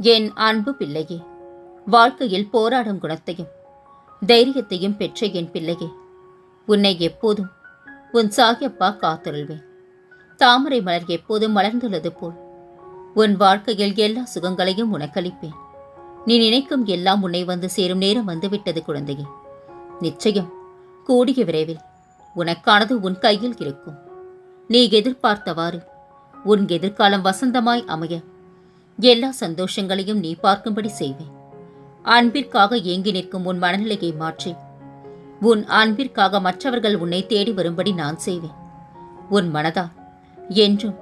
என் அன்பு பிள்ளையே வாழ்க்கையில் போராடும் குணத்தையும் தைரியத்தையும் பெற்ற என் பிள்ளையே உன்னை எப்போதும் உன் சாகியப்பா காத்தருள்வேன். தாமரை மலர் எப்போதும் மலர்ந்துள்ளது போல் உன் வாழ்க்கையில் எல்லா சுகங்களையும் உனக்களிப்பேன். நீ நினைக்கும் எல்லாம் உன்னை வந்து சேரும் நேரம் வந்துவிட்டது குழந்தையே. நிச்சயம் கூடிய விரைவில் உனக்கானது உன் கையில் இருக்கும். நீ எதிர்பார்த்தவாறு உன் எதிர்காலம் வசந்தமாய் அமைய எல்லா சந்தோஷங்களையும் நீ பார்க்கும்படி செய்வேன். அன்பிற்காக ஏங்கி நிற்கும் உன் மனநிலையை மாற்றி. உன் அன்பிற்காக மற்றவர்கள் உன்னை தேடி வரும்படி நான் செய்வேன். உன் மனதா? என்றும்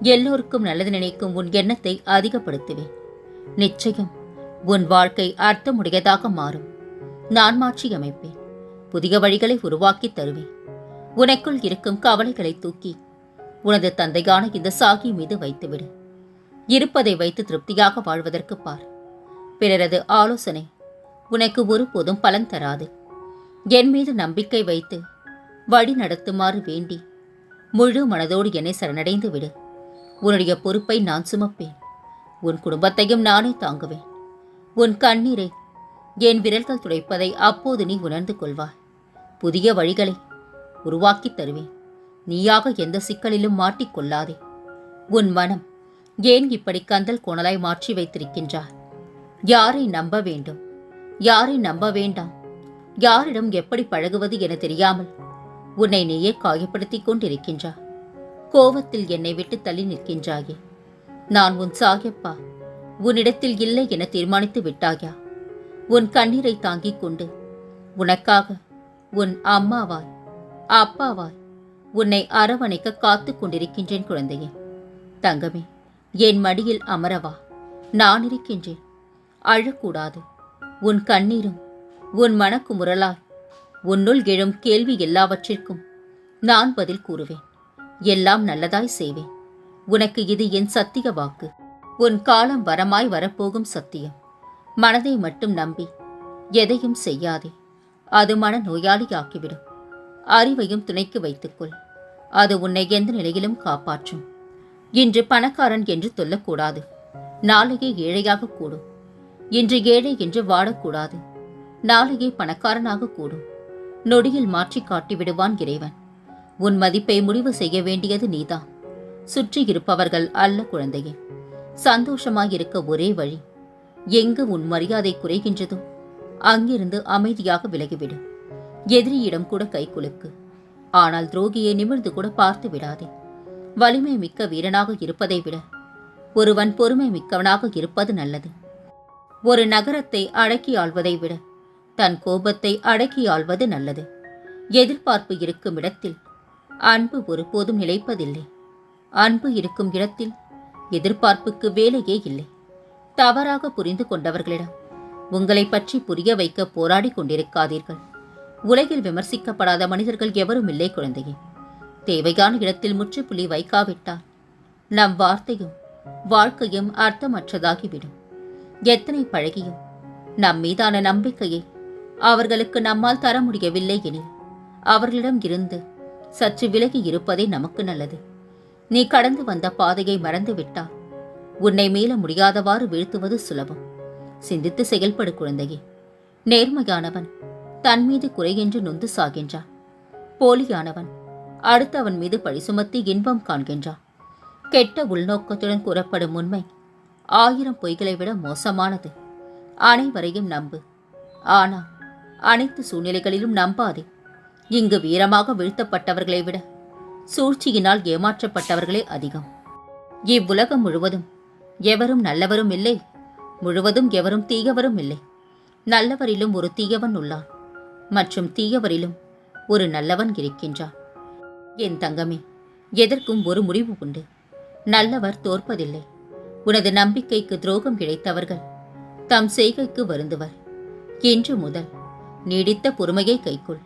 எல்லோருக்கும் நல்லது நினைக்கும் உன் எண்ணத்தை அதிகப்படுத்துவேன். நிச்சயம் உன் வாழ்க்கை அர்த்தமுடையதாக மாறும். நான் மாற்றி அமைப்பேன். புதிய வழிகளை உருவாக்கி தருவேன். உனக்குள் இருக்கும் கவலைகளை தூக்கி உனது தந்தையான இந்த சாகி மீது வைத்துவிடு. இருப்பதை வைத்து திருப்தியாக வாழ்வதற்கு பார். பிறரது ஆலோசனை உனக்கு ஒருபோதும் பலன் தராது. என் மீது நம்பிக்கை வைத்து வழி நடத்துமாறு வேண்டி முழு மனதோடு என்னை சரணடைந்து விடு. உன்னுடைய பொறுப்பை நான் சுமப்பேன். உன் குடும்பத்தையும் நானே தாங்குவேன். உன் கண்ணீரை என் விரல்கள் துடைப்பதை அப்போது நீ உணர்ந்து கொள்வாய். புதிய வழிகளை உருவாக்கித் தருவேன். நீயாக எந்த சிக்கலிலும் மாட்டிக்கொள்ளாதே உன் மனம் ஏன் இப்படி கந்தல் கோணலாய் மாற்றி வைத்திருக்கின்றார்? யாரை நம்ப வேண்டும்? யாரை நம்ப வேண்டாம்? யாரிடம் எப்படி பழகுவது என தெரியாமல் உன்னை நீயே காயப்படுத்திக் கொண்டிருக்கின்றார் கோவத்தில் என்னை விட்டு தள்ளி நிற்கின்றாயே. நான் உன் சாகியப்பா உன்னிடத்தில் இல்லை என தீர்மானித்து விட்டாயா? உன் கண்ணீரை தாங்கிக் கொண்டு உனக்காக உன் அம்மாவாய் அப்பாவாய் உன்னை அரவணைக்க காத்து கொண்டிருக்கின்றேன் குழந்தையே. தங்கமே என் மடியில் அமரவா நான் இருக்கின்றேன். அழக்கூடாது. உன் கண்ணீரும் உன் மனக்குமுறலாய் உன்னுள் எழும் கேள்வி எல்லாவற்றிற்கும் நான் பதில் கூறுவேன். எல்லாம் நல்லதாய் செய்வேன். உனக்கு இது என் சத்திய வாக்கு. உன் காலம் வரமாய் வரப்போகும் சத்தியம். மனதை மட்டும் நம்பி எதையும் செய்யாதே. அது மன நோயாளியாக்கிவிடும் அறிவையும் துணைக்கு வைத்துக்கொள். அது உன்னை எந்த நிலையிலும் காப்பாற்றும். இன்று பணக்காரன் என்று சொல்லக்கூடாது. நாளையே ஏழையாக கூடும். இன்று ஏழை என்று வாடக்கூடாது. நாளையே பணக்காரனாக கூடும். நொடியில் மாற்றி காட்டி விடுவான் இறைவன். உன் மதிப்பை முடிவு செய்ய வேண்டியது நீதான். சுற்றி இருப்பவர்கள் அல்ல குழந்தையே. சந்தோஷமாயிருக்க ஒரே வழி. எங்கு உன் மரியாதை குறைகின்றதோ அங்கிருந்து அமைதியாக விலகிவிடு. எதிரியிடம் கூட கை குலுக்கு. ஆனால் துரோகியை நிமிர்ந்து கூட பார்த்து விடாதே. வலிமை மிக்க வீரனாக இருப்பதை விட ஒருவன் பொறுமை மிக்கவனாக இருப்பது நல்லது. ஒரு நகரத்தை அடக்கி ஆள்வதை விட தன் கோபத்தை அடக்கி ஆள்வது நல்லது. எதிர்பார்ப்பு இருக்கும் இடத்தில் அன்பு ஒருபோதும் நிலைப்பதில்லை. அன்பு இருக்கும் இடத்தில் எதிர்பார்ப்புக்கு வேலையே இல்லை. தவறாக புரிந்து கொண்டவர்களிடம் உங்களை பற்றி புரிய வைக்க போராடி கொண்டிருக்காதீர்கள். உலகில் விமர்சிக்கப்படாத மனிதர்கள் எவரும் இல்லை குழந்தையே. தேவையான இடத்தில் முற்றுப்புள்ளி வைக்காவிட்டால் நம் வார்த்தையும் வாழ்க்கையும் அர்த்தமற்றதாகிவிடும். எத்தனை பழகியும் நம் மீதான நம்பிக்கையை அவர்களுக்கு நம்மால் தர முடியவில்லை எனில் அவர்களிடம் இருந்து சற்று விலகி இருப்பதே நமக்கு நல்லது. நீ கடந்து வந்த பாதையை மறந்துவிட்டால் உன்னை மீள முடியாதவாறு வீழ்த்துவது சுலபம். சிந்தித்து செயல்படு குழந்தையே. நேர்மையானவன் தன் மீது குறை என்று நொந்து சாகின்றான். போலியானவன் அடுத்தவன் மீது பழி சுமத்தி இன்பம் காண்கின்றான். கெட்ட உள்நோக்கத்துடன் கூறப்படும் உண்மை ஆயிரம் பொய்களை விட மோசமானது. அனைவரையும் நம்பு. ஆனால் அனைத்து சூழ்நிலைகளிலும் நம்பாதே. இங்கு வீரமாக வீழ்த்தப்பட்டவர்களை விட சூழ்ச்சியினால் ஏமாற்றப்பட்டவர்களே அதிகம். இவ்வுலகம் முழுவதும் எவரும் நல்லவரும் இல்லை. முழுவதும் எவரும் தீயவரும் இல்லை. நல்லவரிலும் ஒரு தீயவன் உள்ளான். மற்றும் தீயவரிலும் ஒரு நல்லவன் இருக்கின்றான். என் தங்கமே எதற்கும் ஒரு முடிவு உண்டு. நல்லவர் தோற்பதில்லை. உனது நம்பிக்கைக்கு துரோகம் இழைத்தவர்கள் தம் செய்கைக்கு வருந்துவர். இன்று முதல் நீடித்த பொறுமையை கைக்குள்.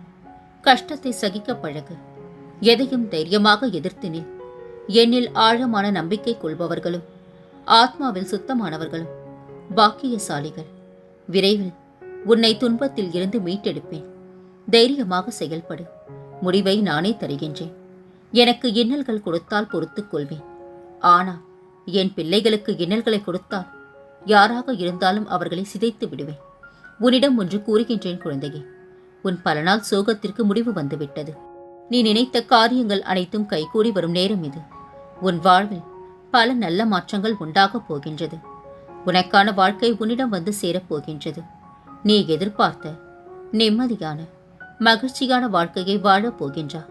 கஷ்டத்தை சகிக்க பழகு. எதையும் தைரியமாக எதிர்த்து நில். என்னில் ஆழமான நம்பிக்கை கொள்பவர்களும் ஆத்மாவில் சுத்தமானவர்களும் பாக்கியசாலிகள். விரைவில் உன்னை துன்பத்தில் இருந்து மீட்டெடுப்பேன். தைரியமாக செயல்படு. முடிவை நானே தருகின்றேன். எனக்கு இன்னல்கள் கொடுத்தால் பொறுத்துக் கொள்வேன். ஆனால் என் பிள்ளைகளுக்கு இன்னல்களை கொடுத்தால் யாராக இருந்தாலும் அவர்களை சிதைத்து விடுவேன். உன்னிடம் ஒன்று கூறுகின்றேன் குழந்தையே. உன் பல நாள் சோகத்திற்கு முடிவு வந்துவிட்டது. நீ நினைத்த காரியங்கள் அனைத்தும் கைகூடி வரும் நேரம் இது. உன் வாழ்வில் பல நல்ல மாற்றங்கள் உண்டாகப் போகின்றது. உனக்கான வாழ்க்கை உன்னிடம் வந்து சேரப் போகின்றது. நீ எதிர்பார்த்த நிம்மதியான மகிழ்ச்சியான வாழ்க்கையை வாழப் போகின்றா.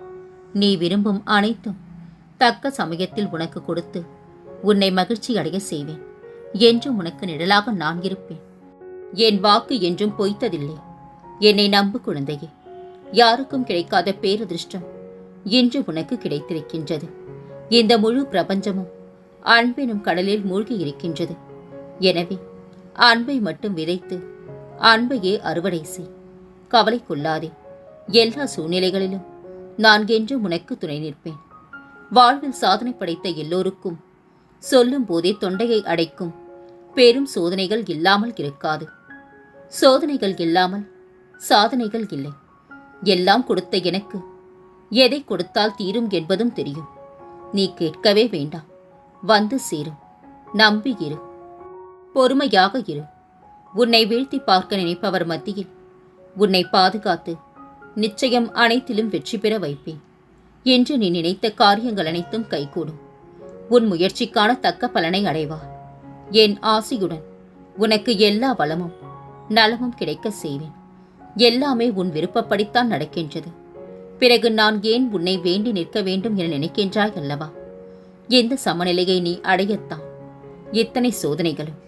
நீ விரும்பும் அனைத்தும் தக்க சமயத்தில் உனக்கு கொடுத்து உன்னை மகிழ்ச்சி அடைய செய்வேன். என்றும் உனக்கு நிழலாக நான் இருப்பேன். என் வாக்கு என்றும் பொய்த்ததில்லை. என்னை நம்பு குழந்தையே. யாருக்கும் கிடைக்காத பேரதிர்ஷ்டம் இன்று உனக்கு கிடைத்திருக்கின்றது. இந்த முழு பிரபஞ்சமும் அன்பினும் கடலில் மூழ்கி இருக்கின்றது. எனவே அன்பை மட்டும் விதைத்து அன்பையே அறுவடை செய். கவலை கொள்ளாதே. எல்லா சூழ்நிலைகளிலும் நான் என்று உனக்கு துணை நிற்பேன். வாழ்வில் சாதனை படைத்த எல்லோருக்கும் சொல்லும் போதே தொண்டையை அடைக்கும் பெரும் சோதனைகள் இல்லாமல் இருக்காது. சோதனைகள் இல்லாமல் சாதனைகள் இல்லை. எல்லாம் கொடுத்த எனக்கு எதை கொடுத்தால் தீரும் என்பதும் தெரியும். நீ கேட்கவே வேண்டாம். வந்து சேரும். நம்பி இரு. பொறுமையாக இரு. உன்னை வீழ்த்தி பார்க்க நினைப்பவர் மத்தியில் உன்னை பாதுகாத்து நிச்சயம் அனைத்திலும் வெற்றி பெற வைப்பேன். என்று நீ நினைத்த காரியங்கள் அனைத்தும் கைகூடும். உன் முயற்சிக்கான தக்க பலனை அடைவார் என் ஆசியுடன் உனக்கு எல்லா வளமும் நலமும் கிடைக்க செய்வேன். எல்லாமே உன் விருப்பப்படித்தான் நடக்கின்றது. பிறகு நான் ஏன் உன்னை வேண்டி நிற்க வேண்டும் என நினைக்கின்றாய் அல்லவா? எந்த சமநிலையை நீ அடையத்தான்? இத்தனை சோதனைகளும்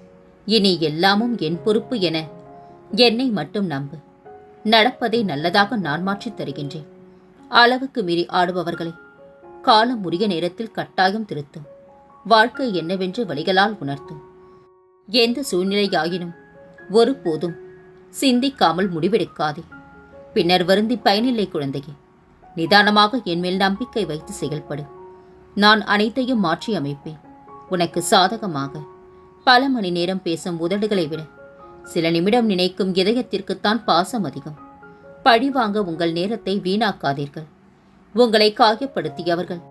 இனி எல்லாமும் என் பொறுப்பு என என்னை மட்டும் நம்பு. நடப்பதை நல்லதாக நான் மாற்றித் தருகின்றேன். அளவுக்கு மீறி ஆடுபவர்களை காலம் உரிய நேரத்தில் கட்டாயம் திருத்தும். வாழ்க்கை என்னவென்று வழிகளால் உணர்த்தும். எந்த சூழ்நிலையாயினும் ஒருபோதும் சிந்திக்காமல் முடிவெடுக்காதே. பின்னர் வருந்தி பயனில்லை குழந்தையே நிதானமாக என்மேல் நம்பிக்கை வைத்து செயல்படு. நான் அனைத்தையும் மாற்றி அமைப்பேன் உனக்கு சாதகமாக பல மணி நேரம் பேசும் உதடுகளை விட சில நிமிடம் நினைக்கும் இதயத்திற்குத்தான் பாசம் அதிகம். பழி வாங்க உங்கள் நேரத்தை வீணாக்காதீர்கள். உங்களை காயப்படுத்தியவர்கள்.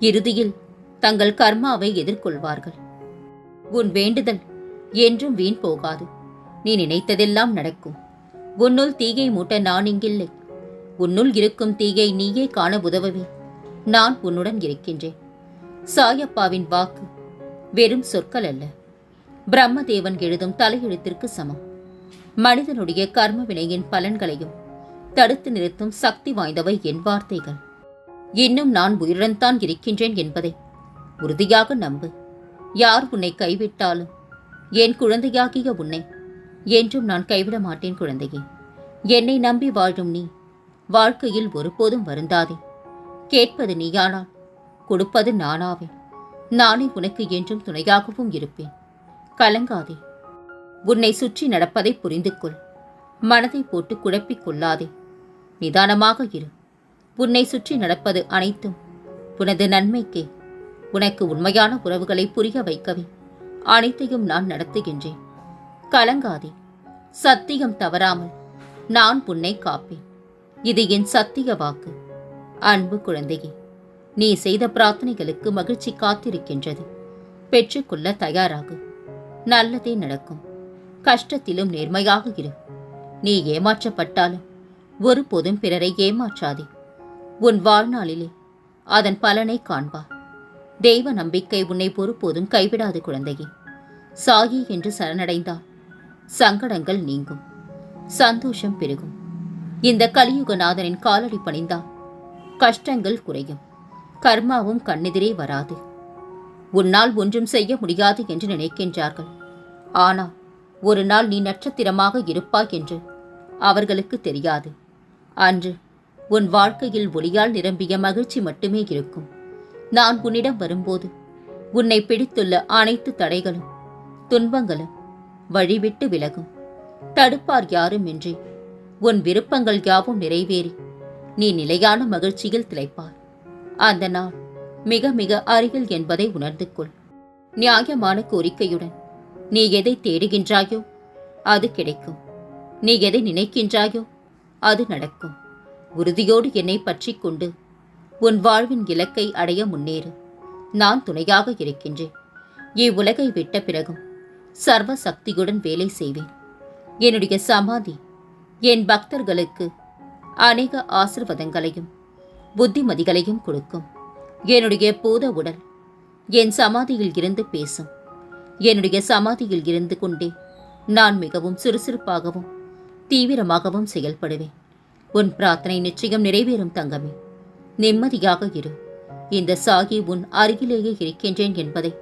இறுதியில் தங்கள் கர்மாவை எதிர்கொள்வார்கள். உன் வேண்டுதல் என்றும் வீண் போகாது. நீ நினைத்ததெல்லாம் நடக்கும். உன்னுள் தீயை மூட்ட நான் இங்கில்லை. உன்னுள் இருக்கும் தீயை நீயே காண உதவவே. நான் உன்னுடன் இருக்கின்றேன். சாயப்பாவின் வாக்கு வெறும் சொற்கள் அல்ல. பிரம்மதேவன் எழுதும் தலையெழுத்திற்கு சமம். மனிதனுடைய கர்ம வினையின் பலன்களையும் தடுத்து நிறுத்தும் சக்தி வாய்ந்தவை என் வார்த்தைகள். இன்னும் நான் உயிருடன் தான் இருக்கின்றேன் என்பதை உறுதியாக நம்பு. யார் உன்னை கைவிட்டாலும் என் குழந்தையாகிய உன்னை என்றும் நான் கைவிட மாட்டேன் குழந்தையே. என்னை நம்பி வாழும் நீ வாழ்க்கையில் ஒருபோதும் வருந்தாதே. கேட்பது நீயானால் கொடுப்பது நானாவேன் நானே உனக்கு என்றும் துணையாகவும் இருப்பேன். கலங்காதே. உன்னை சுற்றி நடப்பதை புரிந்து கொள் மனதை போட்டு குழப்பிக் கொள்ளாதே. நிதானமாக இரு. உன்னை சுற்றி நடப்பது அனைத்தும் உனது நன்மைக்கே. உனக்கு உண்மையான உறவுகளை புரிய வைக்கவே அனைத்தையும் நான் நடத்துகின்றேன். கலங்காதே. சத்தியம் தவறாமல் நான் உன்னை காப்பேன். இது என் சத்திய வாக்கு. அன்பு குழந்தையே நீ செய்த பிரார்த்தனைகளுக்கு மகிழ்ச்சி காத்திருக்கின்றது. பெற்றுக்கொள்ள தயாராகு. நல்லதே நடக்கும். கஷ்டத்திலும் நேர்மையாக இரு. நீ ஏமாற்றப்பட்டாலும் ஒருபோதும் பிறரை ஏமாற்றாதே. உன் வாழ்நாளிலே அதன் பலனை காண்பார் தெய்வ நம்பிக்கை உன்னை பொறுப்போதும் கைவிடாது குழந்தையே. சாயி என்று சரணடைந்தால் சங்கடங்கள் நீங்கும். சந்தோஷம் பெருகும். இந்த கலியுகநாதனின் காலடி பணிந்தால் கஷ்டங்கள் குறையும். கர்மாவும் கண்ணெதிரே வராது. உன்னால் ஒன்றும் செய்ய முடியாது என்று நினைக்கின்றார்கள். ஆனால் ஒரு நாள் நீ நட்சத்திரமாக இருப்பாய் என்று அவர்களுக்கு தெரியாது. அன்று உன் வாழ்க்கையில் ஒளியால் நிரம்பிய மகிழ்ச்சி மட்டுமே இருக்கும். நான் உன்னிடம் வரும்போது உன்னை பிடித்துள்ள அனைத்து தடைகளும் துன்பங்களும் வழிவிட்டு விலகும். தடுப்பார் யாரும் இன்றி உன் விருப்பங்கள் யாவும் நிறைவேறி நீ நிலையான மகிழ்ச்சியில் திளைப்பார் அந்த நாள் மிக மிக அருகில் என்பதை உணர்ந்து கொள். நியாயமான கோரிக்கையுடன் நீ எதை தேடுகின்றாயோ அது கிடைக்கும். நீ எதை நினைக்கின்றாயோ அது நடக்கும். உறுதியோடு என்னை பற்றி கொண்டு உன் வாழ்வின் இலக்கை அடைய முன்னேறு. நான் துணையாக இருக்கின்றேன். இவ்வுலகை விட்ட பிறகும் சர்வ சக்தியுடன் வேலை செய்வேன். என்னுடைய சமாதி என் பக்தர்களுக்கு அநேக ஆசிர்வாதங்களையும் புத்திமதிகளையும் கொடுக்கும். என்னுடைய பூத உடல் என் சமாதியில் இருந்து பேசும். என்னுடைய சமாதியில் இருந்து கொண்டே நான் மிகவும் சுறுசுறுப்பாகவும் தீவிரமாகவும் செயல்படுவேன். உன் பிரார்த்தனை நிச்சயம் நிறைவேறும் தங்கமே. நிம்மதியாக இரு. இந்த சாகி உன் அருகிலேயே இருக்கின்றேன் என்பதை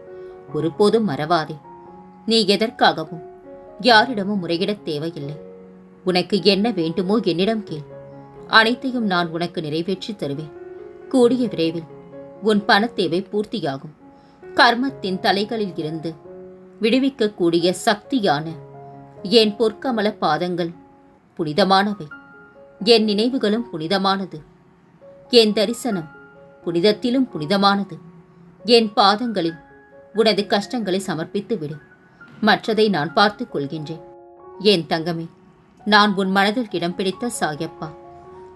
ஒருபோதும் மறவாதே. நீ எதற்காகவும் யாரிடமும் முறையிடத் தேவையில்லை. உனக்கு என்ன வேண்டுமோ என்னிடம் கேள். அனைத்தையும் நான் உனக்கு நிறைவேற்றித் தருவேன். கூடிய விரைவில் உன் பணத்தேவை பூர்த்தியாகும். கர்மத்தின் தலைகளில் இருந்து விடுவிக்கக்கூடிய சக்தியான என் பொற்கமல பாதங்கள் புனிதமானவை. என் நினைவுகளும் புனிதமானது. என் தரிசனம் புனிதத்திலும் புனிதமானது. என் பாதங்களில் உனது கஷ்டங்களை சமர்ப்பித்து விடு மற்றதை நான் பார்த்து கொள்கின்றேன். என் தங்கமே நான் உன் மனதில் இடம் பிடித்த சாயப்பா.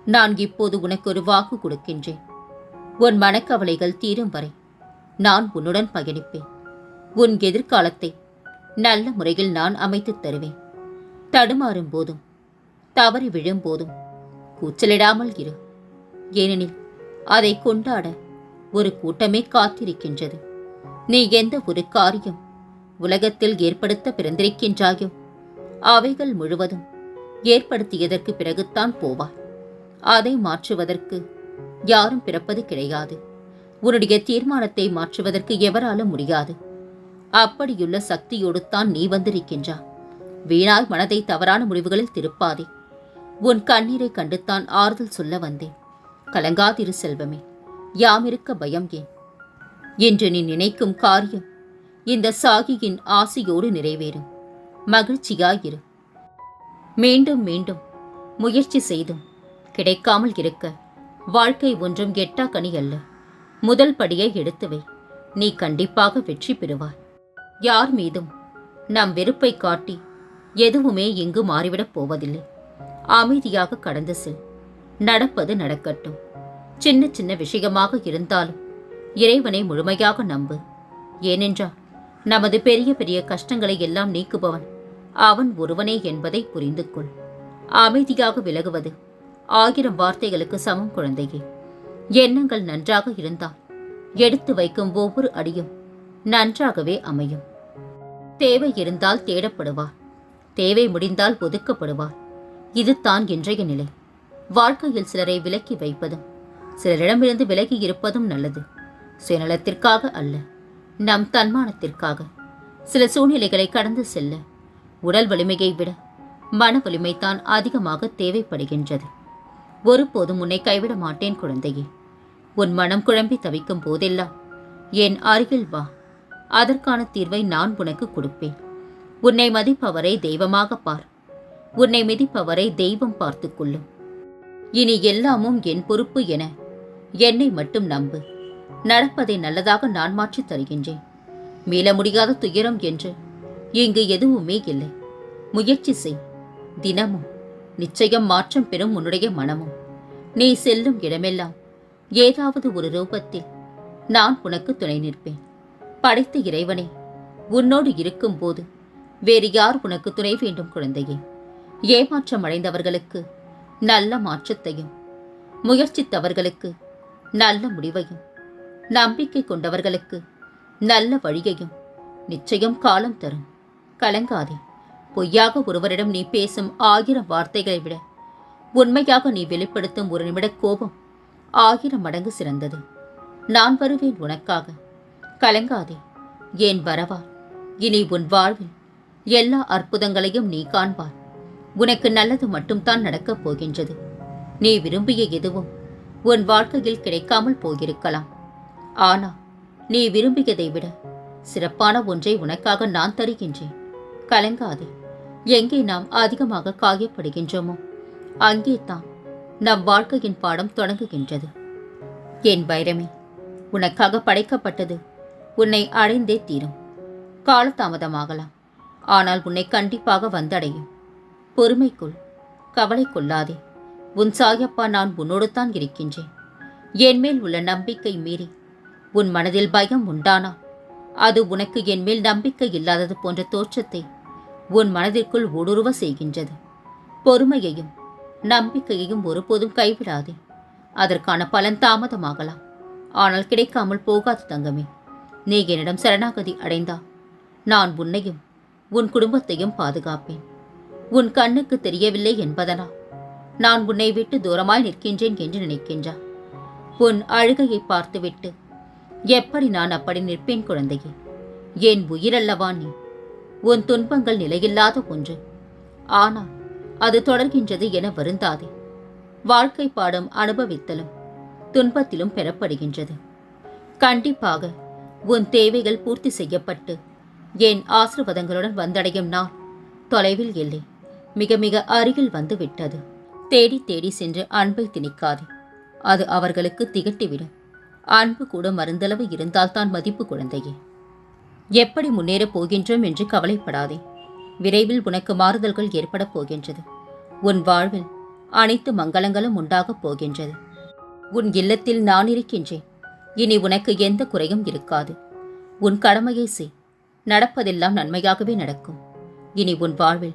நான் இப்போது உனக்கு ஒரு வாக்கு கொடுக்கின்றேன். உன் மனக்கவலைகள் தீரும் வரை நான் உன்னுடன் பயணிப்பேன். உன் எதிர்காலத்தை நல்ல முறையில் நான் அமைத்துத் தருவேன். தடுமாறும் போதும் தவறி விழும் போதும் கூச்சலிடாமல் இரு. ஏனெனில் அதை கொண்டாட ஒரு கூட்டமே காத்திருக்கின்றது. நீ எந்த ஒரு காரியம் உலகத்தில் ஏற்படுத்த பிறந்திருக்கின்றாயோ அவைகள் முழுவதும் ஏற்படுத்தியதற்கு பிறகுத்தான் போவாய். அதை மாற்றுவதற்கு யாரும் பிறப்பது கிடையாது. உன்னுடைய தீர்மானத்தை மாற்றுவதற்கு எவராலும் முடியாது. அப்படியுள்ள சக்தியோடு தான் நீ வந்திருக்கின்றா. வீணாய் மனதை தவறான முடிவுகளில் திருப்பாதே. உன் கண்ணீரை கண்டுத்தான் ஆறுதல் சொல்ல வந்தேன். கலங்காதிரு செல்வமே யாமிருக்க பயம் ஏன்? என்று நீ நினைக்கும் காரியம் இந்த சாகியின் ஆசையோடு நிறைவேறும். மகிழ்ச்சியாயிரு. மீண்டும் மீண்டும் முயற்சி செய்தும் கிடைக்காமல் இருக்க வாழ்க்கை ஒன்றும் எட்டா கனி அல்ல. முதல் படியை எடுத்து வை நீ கண்டிப்பாக வெற்றி பெறுவாய். யார் மீதும் நம் வெறுப்பை காட்டி எதுவுமே இங்கு மாறிவிடப் போவதில்லை. அமைதியாக கடந்து செல். நடப்பது நடக்கட்டும். சின்ன சின்ன விஷயமாக இருந்தாலும் இறைவனை முழுமையாக நம்பு. ஏனென்றால் நமது பெரிய பெரிய கஷ்டங்களை எல்லாம் நீக்குபவன் அவன் ஒருவனே என்பதை புரிந்து கொள் அமைதியாக விலகுவது ஆயிரம் வார்த்தைகளுக்கு சமம் குழந்தையே. எண்ணங்கள் நன்றாக இருந்தால் எடுத்து வைக்கும் ஒவ்வொரு அடியும் நன்றாகவே அமையும். தேவை இருந்தால் தேடப்படுவார். தேவை முடிந்தால் ஒதுக்கப்படுவார். இதுதான் இன்றைய நிலை. வாழ்க்கையில் சிலரை விலக்கி வைப்பதும் சிலரிடமிருந்து விலகி இருப்பதும் நல்லது. சுயநலத்திற்காக அல்ல நம் தன்மானத்திற்காக. சில சூழ்நிலைகளை கடந்து செல்ல உடல் வலிமையை விட மன வலிமை தான் அதிகமாக தேவைப்படுகின்றது. ஒருபோதும் உன்னை கைவிட மாட்டேன் குழந்தையே. உன் மனம் குழம்பி தவிக்கும் போதெல்லாம் என் அருகில் வா. அதற்கான தீர்வை நான் உனக்கு கொடுப்பேன். உன்னை மதிப்பவரை தெய்வமாக பார். உன்னை மிதிப்பவரை தெய்வம் பார்த்து கொள்ளும். இனி எல்லாமும் என் பொறுப்பு என என்னை மட்டும் நம்பு. நடப்பதை நல்லதாக நான் மாற்றித் தருகின்றேன். மீள முடியாத துயரம் என்று இங்கு எதுவுமே இல்லை. முயற்சி செய். தினமும். நிச்சயம் மாற்றம் பெறும் உன்னுடைய மனமும். நீ செல்லும் இடமெல்லாம் ஏதாவது ஒரு ரூபத்தில் நான் உனக்கு துணை நிற்பேன். படைத்த இறைவனே உன்னோடு இருக்கும்போது வேறு யார் உனக்கு துணை வேண்டும் குழந்தையே? ஏமாற்றம் அடைந்தவர்களுக்கு நல்ல மாற்றத்தையும் முயற்சித்தவர்களுக்கு நல்ல முடிவையும் நம்பிக்கை கொண்டவர்களுக்கு நல்ல வழியையும் நிச்சயம் காலம் தரும். கலங்காதே. பொய்யாக ஒருவரிடம் நீ பேசும் ஆயிரம் வார்த்தைகளை விட உண்மையாக நீ வெளிப்படுத்தும் ஒரு நிமிட கோபம் ஆயிரம் மடங்கு சிறந்தது. நான் வருவேன் உனக்காக. கலங்காதே. ஏன் வரவா? இனி உன் வாழ்வில் எல்லா அற்புதங்களையும் நீ காண்பார் உனக்கு நல்லது மட்டும்தான் நடக்கப் போகின்றது. நீ விரும்பிய எதுவும் உன் வாழ்க்கையில் கிடைக்காமல் போயிருக்கலாம். ஆனா நீ விரும்பியதை விட சிறப்பான ஒன்றை உனக்காக நான் தருகின்றேன். கலங்காதே. எங்கே நாம் அதிகமாக காயப்படுகின்றோமோ அங்கே தான் நம் வாழ்க்கையின் பாடம் தொடங்குகின்றது. என் வைரமே உனக்காக படைக்கப்பட்டது உன்னை அடைந்தே தீரும். காலதாமதமாகலாம் ஆனால் உன்னை கண்டிப்பாக வந்தடையும். பொறுமைக்குள் கவலை கொள்ளாதே உன் சாயப்பா நான் உன்னோடு தான் இருக்கின்றேன். என் மேல் உள்ள நம்பிக்கை மீறி உன் மனதில் பயம் உண்டானா? அது உனக்கு என் மேல் நம்பிக்கை இல்லாதது போன்ற தோற்றத்தை உன் மனதிற்குள் ஊடுருவ செய்கின்றது. பொறுமையையும் நம்பிக்கையையும் ஒருபோதும் கைவிடாதே. அதற்கான பலன் தாமதமாகலாம். ஆனால் கிடைக்காமல் போகாது தங்கமே. நீ என்னிடம் சரணாகதி அடைந்தா நான் உன்னையும் உன் குடும்பத்தையும் பாதுகாப்பேன். உன் கண்ணுக்கு தெரியவில்லை என்பதனா? நான் உன்னை விட்டு தூரமாய் நிற்கின்றேன் என்று நினைக்கின்றா? உன் அழுகையை பார்த்துவிட்டு எப்படி நான் அப்படி நிற்பேன் குழந்தையே? என் உயிரல்லவா நீ? உன் துன்பங்கள் நிலையில்லாத ஒன்று. ஆனால் அது தொடர்கின்றது என வருந்தாதே. வாழ்க்கை பாடம் அனுபவித்தலும் துன்பத்திலும் பெறப்படுகின்றது. கண்டிப்பாக உன் தேவைகள் பூர்த்தி செய்யப்பட்டு என் ஆசிர்வாதங்களுடன் வந்தடையும் நாள் தொலைவில் இல்லை மிக மிக அருகில் வந்து விட்டது தேடி தேடி சென்று அன்பை திணிக்காதே. அது அவர்களுக்கு திகட்டிவிடும். அன்பு கூட மருந்தளவு இருந்தால்தான் மதிப்பு குழந்தையே. எப்படி முன்னேறப் போகின்றோம் என்று கவலைப்படாதே. விரைவில் உனக்கு மாறுதல்கள் ஏற்படப் போகின்றது. உன் வாழ்வில் அனைத்து மங்களங்களும் உண்டாகப் போகின்றது. உன் இல்லத்தில் நான் இருக்கின்றேன். இனி உனக்கு எந்த குறையும் இருக்காது. உன் கடமையை செய். நடப்பதெல்லாம் நன்மையாகவே நடக்கும். இனி உன் வாழ்வில்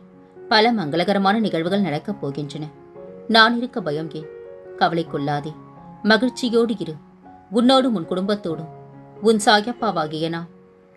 பல மங்களகரமான நிகழ்வுகள் நடக்கப் போகின்றன. நான் இருக்க பயம் ஏன்? கவலை கொள்ளாதே. மகிழ்ச்சியோடு இரு. உன்னோடும் உன் குடும்பத்தோடும். உன் சாயப்பாவாகிய நான்